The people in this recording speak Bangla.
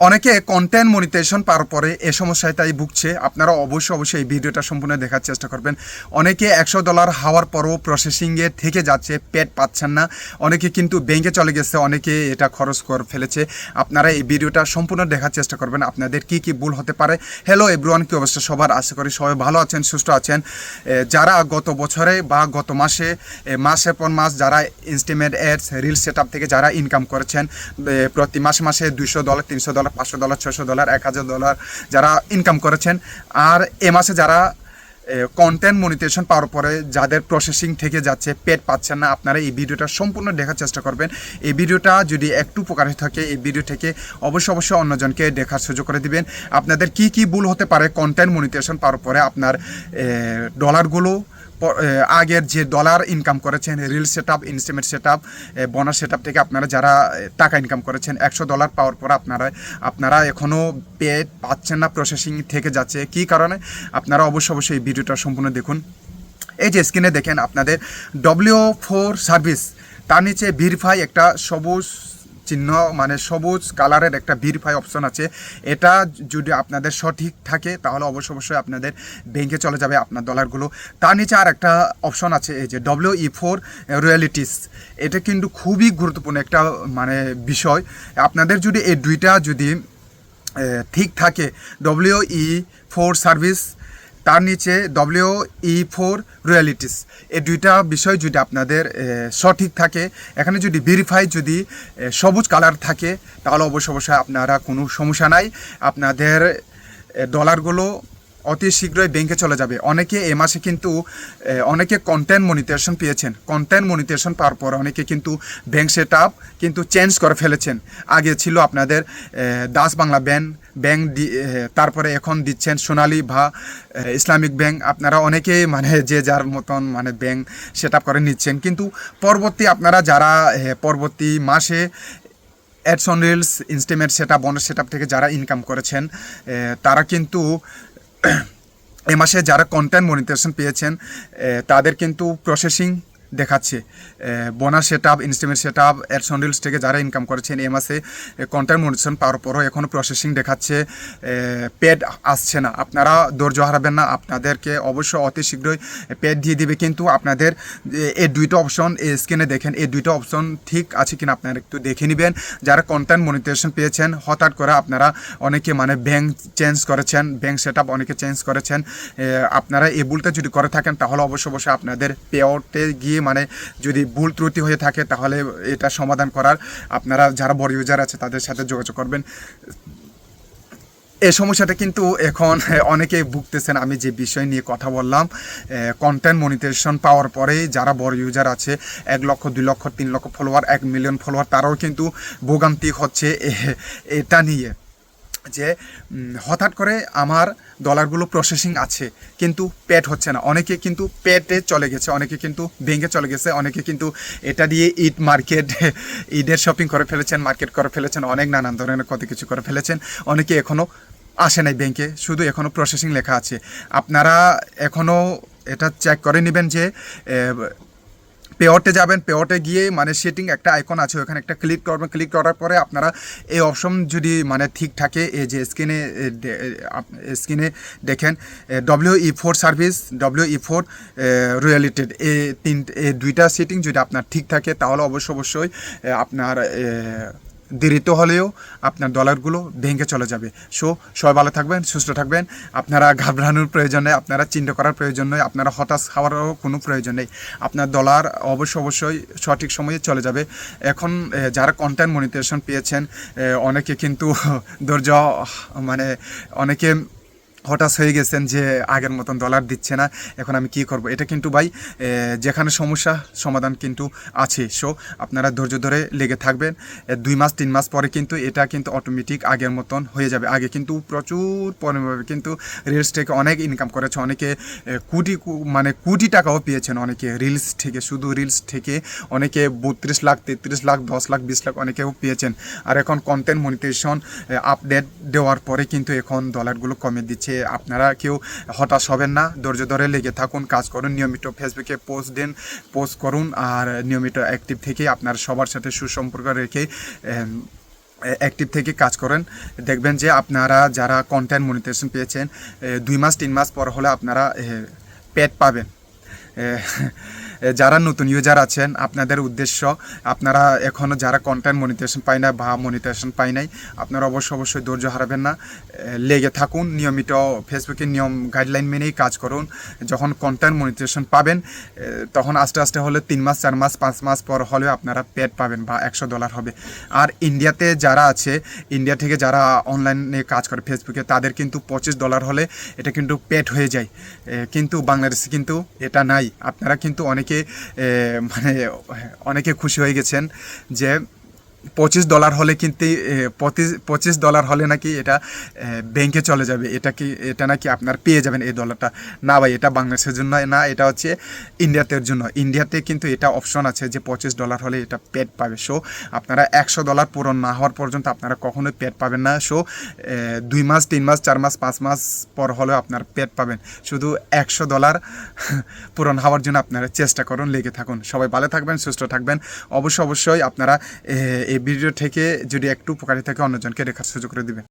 অনেকে কন্টেন্ট মনিটাইজেশন পাওয়ার পরে এ সমস্যায় তাই ভুগছে। আপনারা অবশ্যই অবশ্যই এই ভিডিওটা সম্পূর্ণ দেখার চেষ্টা করবেন। অনেকে একশো ডলার হওয়ার পরও প্রসেসিংয়ে থেকে যাচ্ছে, পেট পাচ্ছেন না। অনেকে কিন্তু ব্যাংকে চলে গেছে, অনেকে এটা খরচ করে ফেলেছে। আপনারা এই ভিডিওটা সম্পূর্ণ দেখার চেষ্টা করবেন, আপনাদের কি কি ভুল হতে পারে। হ্যালো এভরিওয়ান কি অবস্থা সবার? আশা করি সবাই ভালো আছেন, সুস্থ আছেন। যারা গত বছরে বা গত মাসে মাসের পর মাস যারা ইনস্টিমেট অ্যাডস রিল সেট থেকে যারা ইনকাম করেছেন প্রতি মাসে মাসে দুইশো ডলার তিনশো ডলার পাঁচশো ডলার ছশো ডলার, এক হাজার ডলার যারা ইনকাম করেছেন। আর এ মাসে যারা কন্টেন্ট মনিটেশন পাওয়ার পরে যাদের প্রসেসিং থেকে যাচ্ছে, পেট পাচ্ছেন না, আপনারা এই ভিডিওটা সম্পূর্ণ দেখার চেষ্টা করবেন। এই ভিডিওটা যদি একটু উপকার থাকে, এই ভিডিও থেকে অবশ্যই অবশ্যই অন্যজনকে দেখার সুযোগ করে দিবেন। আপনাদের কি কি ভুল হতে পারে কন্টেন্ট মনিটেশন পাওয়ার পরে আপনার ডলারগুলো আগের যে ডলার ইনকাম করেছেন reel set up estimate set up bonus set up থেকে আপনারা যারা টাকা ইনকাম করেছেন, একশো ডলার পাওয়ার পর আপনারা আপনারা এখনও পে পাচ্ছেন না প্রসেসিং থেকে যাচ্ছে। কি কারণে? আপনারা অবশ্যই অবশ্যই এই ভিডিওটা সম্পূর্ণ দেখুন। এই যে স্ক্রিনে দেখেন আপনাদের ডব্লিউ ফোর সার্ভিস তার নিচে ভেরিফাই একটা সবুজ চিহ্ন মানে সবুজ কালারের একটা ভেরিফাই অপশন আছে। এটা যদি আপনাদের সঠিক থাকে, তাহলে অবশ্য অবশ্যই আপনাদের ব্যাংকে চলে যাবে আপনার ডলারগুলো তার নিচে আর একটা অপশন আছে, এই যে ডব্লিউ ই ফোর রয়্যালিটিস এটা কিন্তু খুবই গুরুত্বপূর্ণ একটা মানে বিষয়। আপনাদের যদি এই দুইটা যদি ঠিক থাকে ডব্লিউ ই ফোর সার্ভিস তার নিচে ডব্লিউ ই ফোর রয়্যালিটিস এই দুইটা বিষয় যদি আপনাদের সঠিক থাকে, এখানে যদি ভেরিফাই যদি সবুজ কালার থাকে, তাহলে অবশ্য অবশ্যই আপনারা কোনো সমস্যা নাই। আপনাদের ডলারগুলো অতি শীঘ্রই ব্যাংকে চলে যাবে। অনেকে এ মাসে কিন্তু অনেকে কন্টেন্ট মনিটেশন পেয়েছেন। কন্টেন্ট মনিটেশন পাওয়ার পর অনেকে কিন্তু ব্যাংক সেট আপ কিন্তু চেঞ্জ করে ফেলেছেন। আগে ছিল আপনাদের দাস বাংলা ব্যাংক ব্যাংক তারপরে এখন দিচ্ছেন সোনালী বা ইসলামিক ব্যাংক আপনারা অনেকেই মানে যে যার মতন মানে ব্যাংক সেট আপ করে নিচ্ছেন। কিন্তু পরবর্তী আপনারা যারা পরবর্তী মাসে ads on reels estimate set up bonus set up থেকে যারা ইনকাম করেছেন তারা কিন্তু এ মাসে যারা কন্টেন্ট মনিটেশন পেয়েছেন তাদের কিন্তু প্রসেসিং দেখাচ্ছে। Bonus set up estimate set up ads on reels থেকে যারা ইনকাম করেছেন, এ মাসে কন্টেন্ট মনিটেশন পাওয়ার পরও এখনও প্রসেসিং দেখাচ্ছে। পেড আসছে না। আপনারা ধৈর্য হারাবেন না, আপনাদেরকে অবশ্যই অতি শীঘ্রই পেড দিয়ে দিবে। কিন্তু আপনাদের এই দুইটা অপশন স্ক্রিনে দেখেন, এই দুইটা অপশন ঠিক আছে কিনা আপনারা একটু দেখে নেবেন। যারা কন্টেন্ট মনিটেশন পেয়েছেন, হঠাৎ করে আপনারা অনেকে মানে ব্যাংক চেঞ্জ করেছেন ব্যাংক সেট আপ অনেকে চেঞ্জ করেছেন। আপনারা এই ভুলটা যদি করে থাকেন, তাহলে অবশ্য অবশ্যই আপনাদের পে আউটে গিয়ে মানে যদি ভুল ত্রুটি হয়ে থাকে তাহলে এটা সমাধান করার আপনারা যারা বড় ইউজার আছে তাদের সাথে যোগাযোগ করবেন। এই সমস্যাটা কিন্তু এখন অনেকে ভুগতেছেন। আমি যে বিষয় নিয়ে কথা বললাম কন্টেন্ট মনিটাইজেশন পাওয়ার পরে যারা বড় ইউজার আছে, এক লক্ষ, দুই লক্ষ, তিন লক্ষ ফলোয়ার এক মিলিয়ন ফলোয়ার তারাও কিন্তু ভোগান্তি হচ্ছে এটা নিয়ে। যে হঠাৎ করে আমার ডলারগুলো প্রসেসিং আছে, কিন্তু পেট হচ্ছে না। অনেকে কিন্তু পেটে চলে গেছে, অনেকে কিন্তু ব্যাঙ্কে চলে গেছে, অনেকে কিন্তু এটা দিয়ে ঈদ মার্কেট ঈদের শপিং করে ফেলেছেন মার্কেট করে ফেলেছেন, অনেক নানান ধরনের কত কিছু করে ফেলেছেন। অনেকে এখনও আসে নাই ব্যাংকে শুধু এখনও প্রসেসিং লেখা আছে। আপনারা এখনও এটা চেক করে নেবেন যে পেওয়ার্টে যাবেন পেওয়ার্টে গিয়ে মানে সেটিং একটা আইকন আছে, ওখানে একটা ক্লিক করবেন ক্লিক করার পরে আপনারা এই অপশন যদি মানে ঠিক থাকে, এই যে স্ক্রিনে স্ক্রিনে দেখেন W E four service W E four রিয়েলিটেড এ তিন এই দুইটা সেটিং যদি আপনার ঠিক থাকে, তাহলে অবশ্য, অবশ্যই আপনার দেরিতে হলেও আপনার ডলারগুলো ভেঙে চলে যাবে। সো সবাই ভালো থাকবেন, সুস্থ থাকবেন। আপনারা ঘাবড়ানোর প্রয়োজন নেই, আপনারা চিন্তা করার প্রয়োজন নেই, আপনারা হতাশ হওয়ারও কোনো প্রয়োজন নেই। আপনার ডলার অবশ্য অবশ্যই সঠিক সময়ে চলে যাবে। এখন যারা কন্টেন্ট মনিটেশন পেয়েছেন অনেকে কিন্তু ধৈর্য মানে অনেকে হঠাৎ হয়ে গেছেন যে আগের মতন ডলার দিচ্ছে না, এখন আমি কি করব? এটা কিন্তু ভাই যেখানে সমস্যা, সমাধান কিন্তু আছে। সো আপনারা ধৈর্য ধরে লেগে থাকবেন। দুই মাস, তিন মাস পরে কিন্তু এটা কিন্তু অটোমেটিক আগের মতন হয়ে যাবে। আগে কিন্তু প্রচুর পরিমাণে কিন্তু রিলস থেকে অনেক ইনকাম করেছে। অনেকে কোটি মানে কোটি টাকাও পেয়েছেন অনেকে রিলস থেকে। শুধু রিলস থেকে অনেকে বত্রিশ লাখ, তেত্রিশ লাখ, দশ লাখ, বিশ লাখ অনেকেও পেয়েছেন। আর এখন কন্টেন্ট মনিটেশন আপডেট দেওয়ার পরে কিন্তু এখন ডলারগুলো কমে দিচ্ছে। আপনারা কেউ হতাশ হবেন না, ধৈর্য ধরে লেগে থাকুন, কাজ করুন, নিয়মিত ফেসবুকে পোস্ট দিন পোস্ট করুন আর নিয়মিত অ্যাক্টিভ থেকে আপনার সবার সাথে সুসম্পর্ক রেখে অ্যাক্টিভ থেকে কাজ করেন। দেখবেন যে আপনারা যারা কন্টেন্ট মনিটেশন পেয়েছেন দুই মাস, তিন মাস পর হলে আপনারা পেড পাবেন। যারা নতুন ইউজার আছেন, আপনাদের উদ্দেশ্য, আপনারা এখনও যারা কন্টেন্ট মনিটাইজেশন পায় না বা মনিটাইজেশন পায় নাই, আপনারা অবশ্যই অবশ্যই ধৈর্য হারাবেন না। লেগে থাকুন, নিয়মিত ফেসবুকের নিয়ম গাইডলাইন মেনেই কাজ করুন। যখন কন্টেন্ট মনিটাইজেশন পাবেন তখন আস্তে আস্তে হলে তিন মাস, চার মাস, পাঁচ মাস পর হলেও আপনারা পেড পাবেন বা একশো ডলার হবে। আর ইন্ডিয়াতে যারা আছে ইন্ডিয়া থেকে যারা অনলাইনে কাজ করে ফেসবুকে তাদের কিন্তু পঁচিশ ডলার হলে এটা কিন্তু পেড হয়ে যায়। কিন্তু বাংলাদেশে কিন্তু এটা নাই। আপনারা কিন্তু অনেকে এ, মানে অনেকে খুশি হয়ে গেছেন যে পঁচিশ ডলার হলে কিন্তু পঁচিশ পঁচিশ ডলার হলে নাকি এটা ব্যাংকে চলে যাবে। এটা কি, এটা নাকি আপনার পেয়ে যাবেন এই ডলারটা না ভাই, এটা বাংলাদেশের জন্য না, এটা হচ্ছে ইন্ডিয়াতের জন্য। ইন্ডিয়াতে কিন্তু এটা অপশন আছে যে পঁচিশ ডলার হলে এটা পেড পাবে। সো আপনারা একশো ডলার পূরণ না হওয়ার পর্যন্ত আপনারা কখনোই পেড পাবেন না। সো দুই মাস, তিন মাস, চার মাস, পাঁচ মাস পর হলেও আপনার পেড পাবেন। শুধু একশো ডলার পূরণ হওয়ার জন্য আপনারা চেষ্টা করুন, লেগে থাকুন। সবাই ভালো থাকবেন, সুস্থ থাকবেন। অবশ্যই অবশ্যই আপনারা এই ভিডিও থেকে যদি একটু উপকারী থাকে অন্যজনকে দেখার সুযোগ করে দিবেন